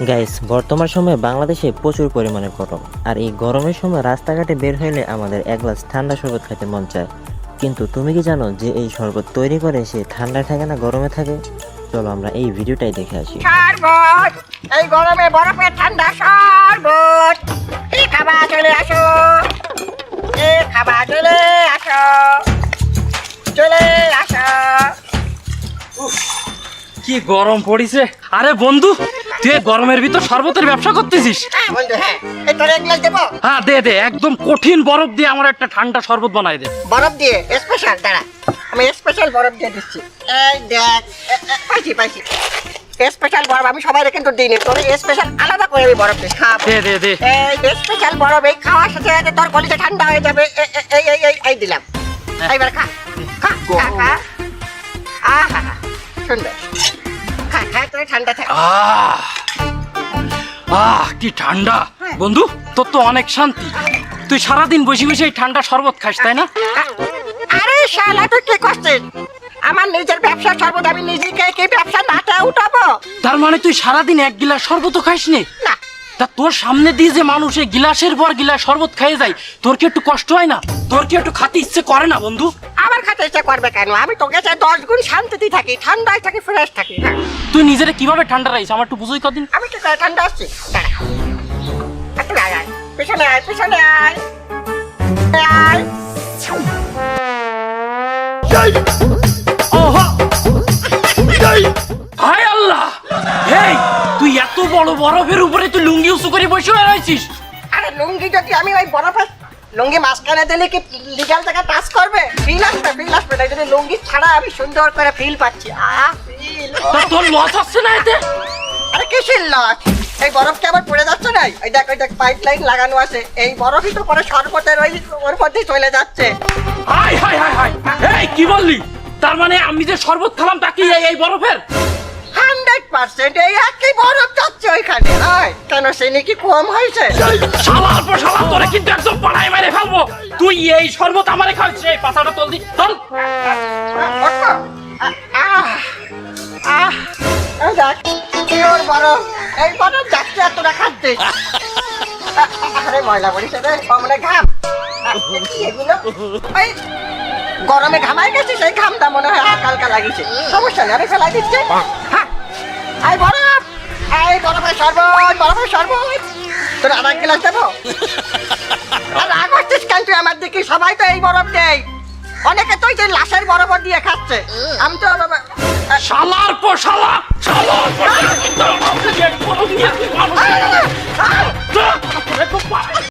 Guys বর্তমান সময়ে বাংলাদেশে প্রচুর পরিমাণে গরম। আর এই গরমের সময় রাস্তাঘাটে বের হইলে আমাদের এক গ্লাস ঠান্ডা শরবত খেতে মন চায়। কিন্তু তুমি কি জানো যে এই শরবত তৈরি করে সে ঠান্ডায় থাকে না গরমে থাকে? চলো আমরা এই ভিডিওটাই দেখে আসি। শরবত! এই গরমে বরফের ঠান্ডা শরবত! এ খাবার চলে আসো। এ খাবার চলে আসো। চলে আসো। কি গরম পড়িছে। আরে বন্ধু! তুই গরমের ভিতর শরবতের ব্যবসা করতেছিস? হ্যাঁ বন্ধু হ্যাঁ। এই তোর এক গ্লাস দেবো? হ্যাঁ দে দে একদম কঠিন বরফ দিয়ে আমার একটা ঠান্ডা শরবত বানাই দে। বরফ দিয়ে? স্পেশাল দাঁড়া। আমি স্পেশাল বরফ দিয়ে দিচ্ছি। এই দেখ পাইছি পাইছি। স্পেশাল বরফ আমি সবাই কিন্তু দিই নি তোর স্পেশাল আলাদা করে আমি বরফ দিই খাব দে দে দে। এই স্পেশাল বরফ এই খাওয়ার সাথে সাথে তোর কলিজা ঠান্ডা হয়ে যাবে। এই এই এই এই দিলাম। এইবার খা। খা খা খা। আহা সুন্দর। খা খা ঠান্ডা থাক। আহ! আহ কি ঠান্ডা। বন্ধু তোর তো অনেক শান্তি। তুই সারাদিন বসে বসে এই ঠান্ডা শরবত খাস তাই না? আরে শালা তুই কি করছিস? আমার নিজের ব্যবসা আমি নিজেকে কি ব্যবসা নাটা উঠাবো? তার মানে তুই সারাদিন এক গিলাস শরবত খাইস নে। না তা তোর সামনে দিয়ে যে মানুষ এই গিলাসের পর গিলাস শরবত খেয়ে যায় তোর কি একটু কষ্ট হয় না? তোর কি একটু খাতে ইচ্ছে করে না বন্ধু? আমার খাতে ইচ্ছে করবে কেন? আমি তোকে চাই দশ গুণ শান্তিতে থাকি ঠান্ডায় থাকি ফ্রেশ থাকি হ্যাঁ। তুই নিজেরে কীভাবে ঠান্ডা রাখিস? আমার একটু বুঝোই কদিন। আমি কি করে ঠান্ডা আসছি দাঁড়া। একটু আয় আয়। পিছনে আয় পিছনে আয়। আয়। ওহো! হায় আল্লাহ! হেই তুই এত বড় বরফের উপরে তুই লুঙ্গি উঁচু করে বসে রয়েছিস আরে লুঙ্গি যদি আমি ওই বরফে লুঙ্গি মাঝখানে দিলে কি লিগাল থেকে টাচ করবে? ফিল আসবে ফিল আসবে। না যদি লুঙ্গি ছাড়া আমি সুন্দর করে ফিল পাচ্ছি। আহ ফিল তোর লস হচ্ছে না এতে? আরে কিসের লস এই বরফ কি আবার পড়ে যাচ্ছে না এই দেখ ওই দেখ পাইপ লাইন লাগানো আছে। এই বরফই তো পরে শরবতের ওই ওর মধ্যেই চলে যাচ্ছে। Hi hi hi hi. এই কি বললি? তার মানে আমি যে শরবত খেলাম তাকে এই এই বরফের? হান্ড্রেড পার্সেন্ট এই একই বরফ যাচ্ছে ওইখানে। আয় কেন সে নাকি কম হয়েছে? শালার পর শালা তোরে কিন্তু একদম তুই এই শরবত আমারে খাওয়াচ্ছিস এই পাতাটা তোল দি চল এই যাচ্ছে এতটা খাচ্ছিস। আরে ময়লা রে, ঘাম। এগুলো? গরমে ঘামাই গেছে সেই ঘামটা মনে হয় হালকা হালকা লাগিয়েছে সমস্যা নেই আমি ফেলাই দিচ্ছি হ্যাঁ বরফ বরফের শরবত বরফের শরবত তোর আর এক গ্লাস দেবো আর রাগ তুই আমার দিকে সবাই তো এই বরফ দেয়। অনেকে তো ওই যে লাশের বরফ দিয়ে খাচ্ছে। আমি তো শালার পর শালা শালার